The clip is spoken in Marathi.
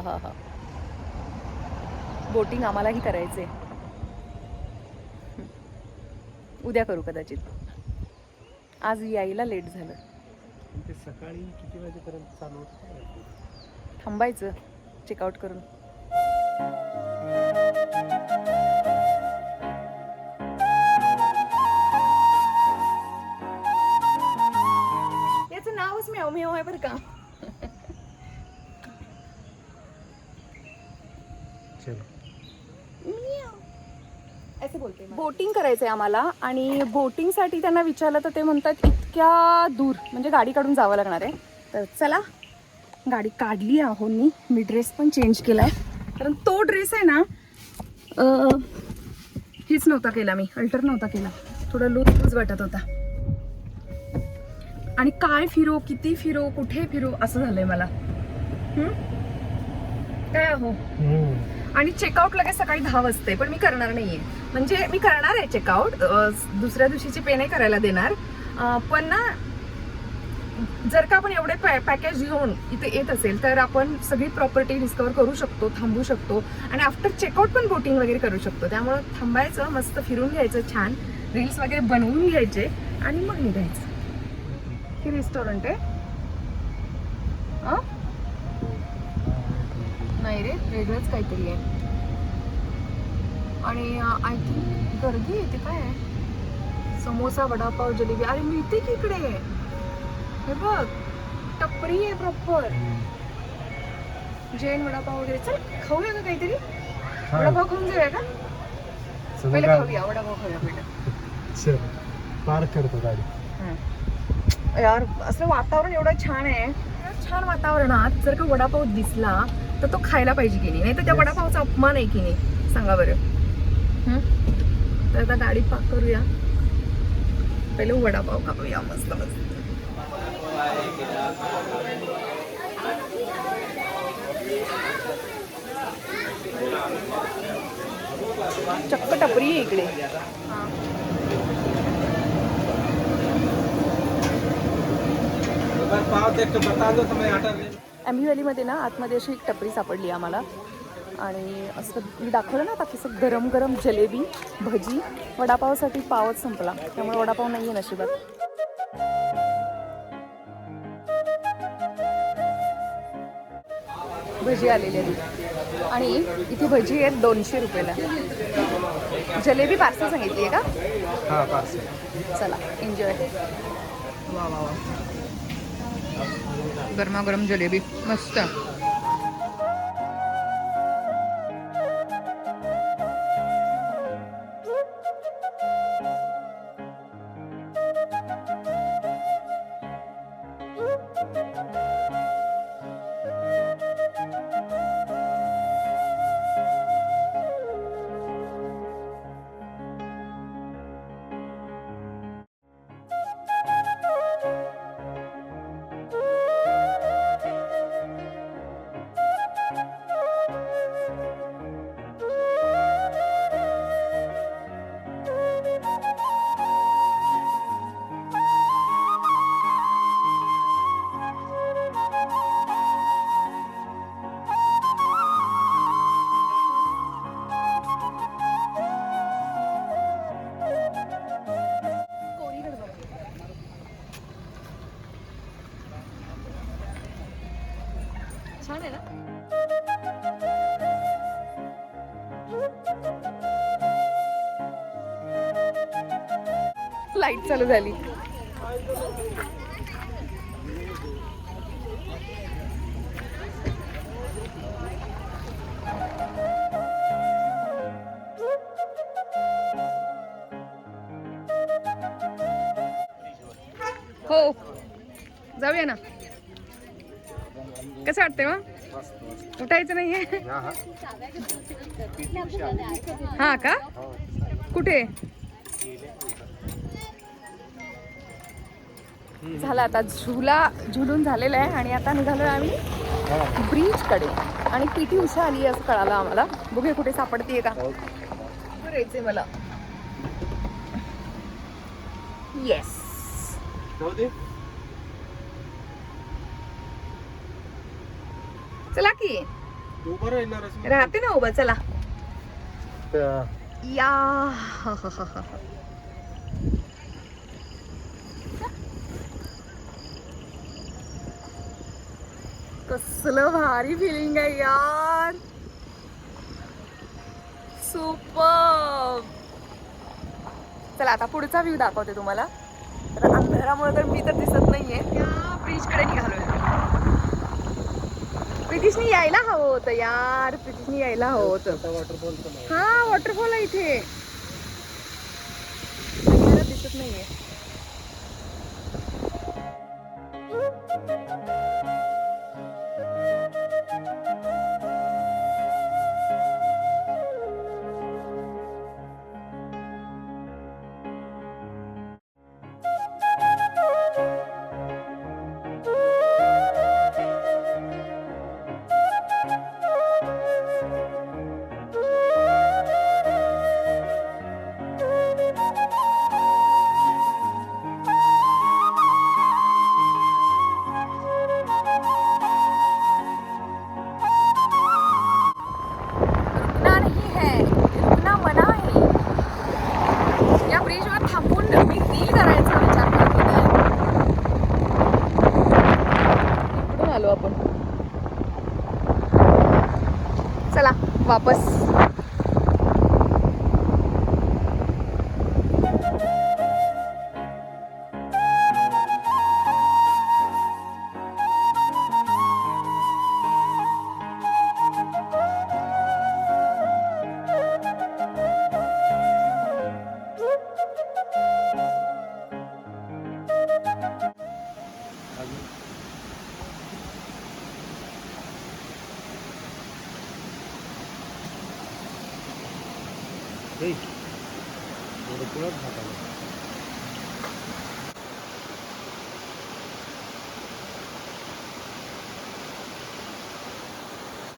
हा हा हा. बोटिंग आम्हालाही करायचे उद्या करू कदाचित. आज यायला लेट झालं. सकाळी किती वाजेपर्यंत चालू थांबायचं. चेकआउट करून. असे बोलते बोटिंग करायचं आहे आम्हाला आणि बोटिंगसाठी त्यांना विचारलं तर ते म्हणतात इतक्या दूर म्हणजे गाडी काढून जावं लागणार आहे. तर चला गाडी काढली आहो मी. मी ड्रेस पण चेंज केला आहे कारण तो ड्रेस आहे ना हेच नव्हता केला मी. अल्टर नव्हता केला. थोडा लूज लूज वाटत होता. आणि काय फिरो किती फिरो कुठे फिरो असं झालंय मला. हम्म? काय हो आणि चेकआउट लगेच सकाळी दहा वाजते पण मी करणार नाहीये. म्हणजे मी करणार आहे चेकआउट दुसऱ्या दिवशीची पे नाही करायला देणार. पण ना जर का आपण एवढे पॅ पॅकेज घेऊन इथे येत असेल तर आपण सगळी प्रॉपर्टी डिस्कवर करू शकतो थांबू शकतो. आणि आफ्टर चेकआउट पण बोटिंग वगैरे करू शकतो. त्यामुळं थांबायचं मस्त फिरून घ्यायचं छान. रील्स वगैरे बनवून घ्यायचे आणि मग निघायचं. हे रेस्टॉरंट आहे. हां नाही रे वेगळंच काहीतरी आहे. आणि आय थिंक गर्दी येते काय आहे? समोसा वडापाव जलेबी. अरे मिळते की इकडे? हे बघ टपरी आहे प्रॉपर जैन वडापाव वगैरे. चल खाऊया का काहीतरी? वडापाव खाऊन जाऊया का? पहिले खाऊया वडापाव खाऊया पहिले. पार्क करतो गाडी. यार असं वातावरण एवढं छान आहे. छान वातावरणात जर का वडापाव दिसला तर तो खायला पाहिजे की नाही? नाही तर त्या. वडापावचा अपमान आहे की नाही? सांगा बरं. हं? तर आता गाडी पाक करूया. पहिले वडापाव खाऊया. मस्त मस्त. चक्क टपरी आहे इकडे. पाव देख के बता दो तो मैं आटा ले आंबी व्हॅलीमध्ये ना आतमध्ये अशी एक टपरी सापडली आम्हाला. आणि असं मी दाखवलं ना आता कसं गरम गरम जलेबी भजी वडापावसाठी पावच संपला. त्यामुळे वडापाव नाही आहे नशिबात. भजी आलेली आहे आणि इथे भजी आहेत दोनशे रुपयाला. जलेबी पार्सल सांगितली आहे का? हाँ पार्सल. चला एन्जॉय वा वा वा. गरमागरम जलेबी. मस्त. छान आहे ना? लाइट चालू झाली. हो. जाऊया ना. कसं वाटतंय मग? उठायचं नाहीये? हा का? कुठे? झाला आता झुला झुलून झालेला आहे आणि आता निघालो आम्ही ब्रिजकडे आणि किती उषा आली आहे असं कळालं आम्हाला. बघूया कुठे सापडतीये का? करायचंय मला. येस चला की? राहते ना उभा चला. या. कसलं भारी फिलिंग आहे यार. सुपर चला आता पुढचा व्ह्यू दाखवते तुम्हाला. तर अंधारामुळे तर मी तर दिसत नाहीये. त्या ब्रिजकडे निघालोय. प्रितीशनी यायला हवं होतं यार प्रितीशनी यायला हवं होतं. वॉटरफॉल हा वॉटरफॉल आहे इथे. दिसत नाहीये. मी रील करायचा विचार हे, एवढं तुळस भात आलं.